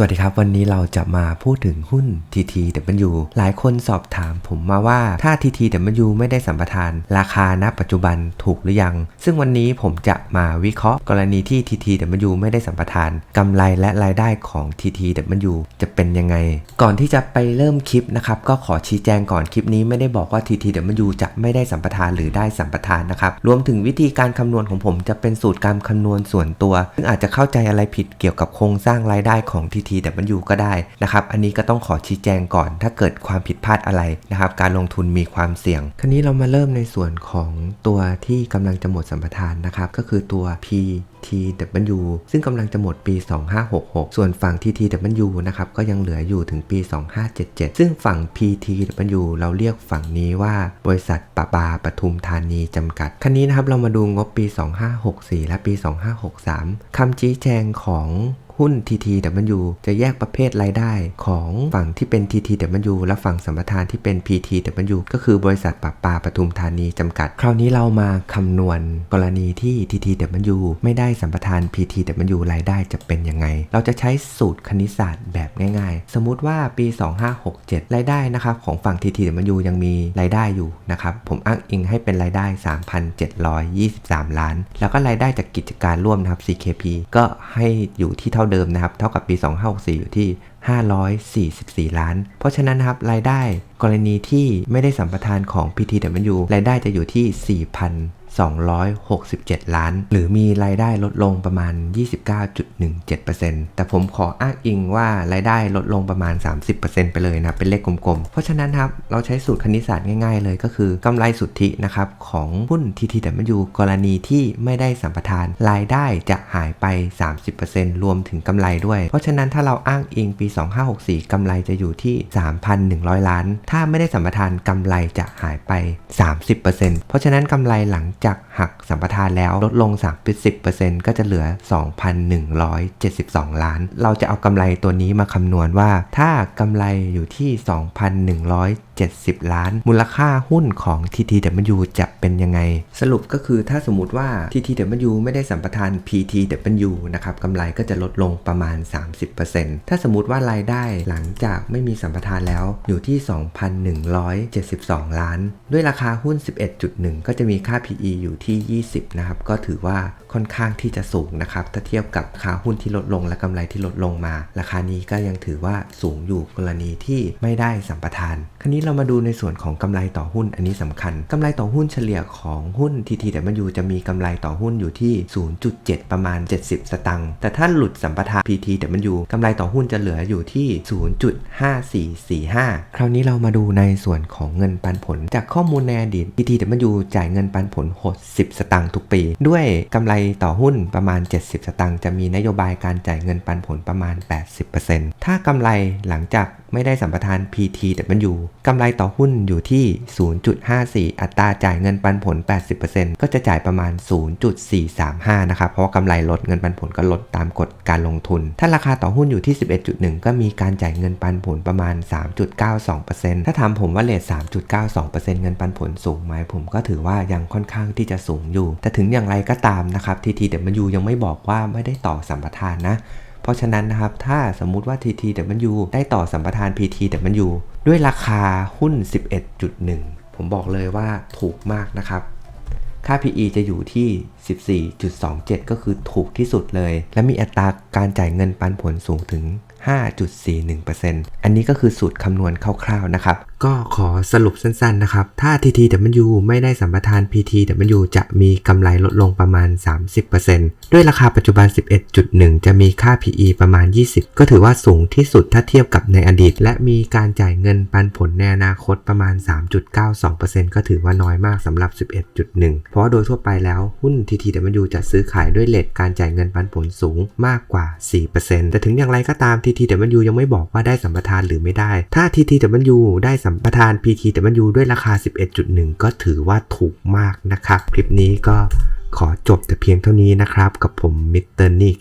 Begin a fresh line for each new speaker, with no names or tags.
สวัสดีครับ วันนี้เราจะมาพูดถึงหุ้น TTW หลายคนสอบถามผมมาว่าถ้า TTW ไม่ได้สัมปทาน ราคาณปัจจุบันถูกหรือยัง ซึ่งวันนี้ผมจะมาวิเคราะห์กรณีที่ TTW ไม่ได้สัมปทานกำไรและรายได้ของ TTW จะเป็นยังไง ก่อนที่จะไปเริ่มคลิปนะครับก็ขอชี้แจงก่อนคลิปนี้ไม่ได้บอกว่า TTW จะไม่ได้สัมปทานหรือได้สัมปทานนะครับรวมถึงวิธีการคำนวณของผมจะเป็นสูตรการคำนวณส่วนตัว ซึ่งอาจจะเข้าใจอะไรผิดเกี่ยวกับโครงสร้างรายได้ของ TT TTW ก็ได้นะครับ อันนี้ก็ต้องขอชี้แจงก่อน ถ้าเกิดความผิดพลาดอะไรนะครับ การลงทุนมีความเสี่ยง คราวนี้เรามาเริ่มในส่วนของตัวที่กำลังจะหมดสัมปทานนะครับ ก็คือตัว P TW ซึ่งกำลังจะหมดปี 2566 ส่วนฝั่ง TTW นะครับ ก็ยังเหลืออยู่ถึงปี 2577 ซึ่งฝั่ง PTW เราเรียกฝั่งนี้ว่าบริษัทปะปาปทุมธานีจำกัด คันนี้นะครับเรามาดูงบปี 2564 และปี 2563 คำชี้แจงของ หุ้น TTW จะแยกประเภทรายได้ของฝั่งที่เป็น TTW และฝั่งสัมปทานที่เป็น PTW ก็คือบริษัทปะปาปทุมธานีจำกัด คราวนี้เรามาคำนวณกรณีที่ TTW ไม่ได้สัมปทาน PTW รายได้จะเป็นยังไง เราจะใช้สูตรคณิตศาสตร์แบบง่ายๆ สมมุติว่าปี 2567 รายได้นะครับของฝั่ง TTW ยังมีรายได้อยู่นะครับ ผมอ้างอิงให้เป็นรายได้ 3,723 ล้าน แล้วก็รายได้จากกิจการร่วมนะครับ CKP ก็ให้อยู่ที่เท่าเดิมนะครับ เท่ากับปี 2564 อยู่ที่ 544 ล้าน เพราะฉะนั้นนะครับ รายได้กรณีที่ไม่ได้สัมปทานของ PTW รายได้จะอยู่ที่ 4,000 267 ล้าน หรือมีรายได้ลดลงประมาณ 29.17%แต่ผมขออ้างอิงว่ารายได้ลดลงประมาณ 30%ไปเลยนะเป็นเลขกลมๆ เพราะฉะนั้นครับเราใช้สูตรคณิตศาสตร์ง่ายๆเลยก็คือกำไรสุทธินะครับของหุ้น TTW กรณีที่ไม่ได้สัมปทาน รายได้จะหายไป 30%รวมถึงกำไรด้วย เพราะฉะนั้นถ้าเราอ้างอิงปี 2564กำไรจะอยู่ที่ 3,100 ล้าน ถ้าไม่ได้สัมปทานกำไรจะหายไป 30%เพราะฉะนั้นกำไรหลังจากหักสัมปทานแล้วลดลง 30%ก็จะเหลือ 2,172 ล้าน เราจะเอากำไรตัวนี้มาคำนวณว่า ถ้ากำไรอยู่ที่ 2,170 ล้าน มูลค่าหุ้นของ TTW จะเป็นยังไง สรุปก็คือถ้าสมมติว่า TTW ไม่ได้สัมปทาน PTW นะครับกำไรก็จะลดลงประมาณ 30%ถ้าสมมติว่ารายได้หลังจากไม่มีสัมปทานแล้วอยู่ที่ 2,172 ล้าน ด้วยราคาหุ้น 11.1 ก็จะมีค่า PE อยู่ที่ 20 นะครับ ก็ถือว่าค่อนข้างที่จะสูงนะครับ ถ้าเทียบกับราคาหุ้นที่ลดลงและกำไรที่ลดลงมา ราคานี้ก็ยังถือว่าสูงอยู่กรณีที่ไม่ได้สัมปทาน คราวนี้เรามาดูในส่วนของกำไรต่อหุ้นอันนี้สำคัญกำไรต่อหุ้นเฉลี่ยของหุ้น TTW จะมีกำไรต่อหุ้นอยู่ที่ 0.7 ประมาณ 70 สตังค์ แต่ถ้าหลุดสัมปทาน PTW กำไรต่อหุ้นจะเหลืออยู่ที่ 0.5445 คราวนี้เรามาดูในส่วนของเงินปันผล จากข้อมูลในอดีต TTW จ่ายเงินปันผลหด 10 สตังค์ทุกปี ด้วยกำไรต่อหุ้นประมาณ 70 สตางค์จะมีนโยบายการจ่ายเงินปันผลประมาณ 80%ถ้ากำไรหลังจากไม่ได้สัมปทาน PTW กำไรต่อหุ้นอยู่ที่ 0.54 อัตราจ่ายเงินปันผล 80%ก็จะจ่ายประมาณ 0.435 นะครับ เพราะว่ากำไรลดเงินปันผลก็ลดตามกฎการลงทุน ถ้าราคาต่อหุ้นอยู่ที่ 11.1 ก็มีการจ่ายเงินปันผลประมาณ 3.92%ถ้าถามผมว่าเลท3.92%เงินปันผลสูงไหมผมก็ถือว่ายังค่อนข้างที่จะสูงอยู่ แต่ถึงอย่างไรก็ตามนะครับ TTW ยังไม่บอกว่าไม่ได้ต่อสัมปทานนะ ราะฉะนั้นนะครับ ถ้าสมมุติว่า TTW ได้ต่อสัมปทาน PTW ด้วยราคาหุ้น 11.1 ผมบอกเลยว่าถูกมากนะครับ ค่า PE จะอยู่ที่ 14.27 ก็คือถูกที่สุดเลย และมีอัตราการจ่ายเงินปันผลสูงถึง5.41%อันนี้ก็คือสูตรคำนวณคร่าวๆนะครับ ก็ขอสรุปสั้นๆนะครับ ถ้า TTW ไม่ได้สัมปทาน PTW จะมีกำไรลดลงประมาณ 30%ด้วยราคาปัจจุบัน 11.1 จะมีค่า PE ประมาณ 20 ก็ถือว่าสูงที่สุดถ้าเทียบกับในอดีต และมีการจ่ายเงินปันผลในอนาคตประมาณ 3.92%ก็ถือว่าน้อยมากสำหรับ 11.1 เพราะโดยทั่วไปแล้วหุ้น TTW จะซื้อขายด้วยเลทการจ่ายเงินปันผลสูงมากกว่า 4%แต่ถึงอย่างไรก็ตาม TTW ยังไม่บอกว่าได้สัมปทานหรือไม่ได้ ถ้า TTW ได้สัมปทาน PTW ด้วยราคา 11.1 ก็ถือว่าถูกมากนะครับ คลิปนี้ก็ขอจบแต่เพียงเท่านี้นะครับ กับผมมิสเตอร์นิก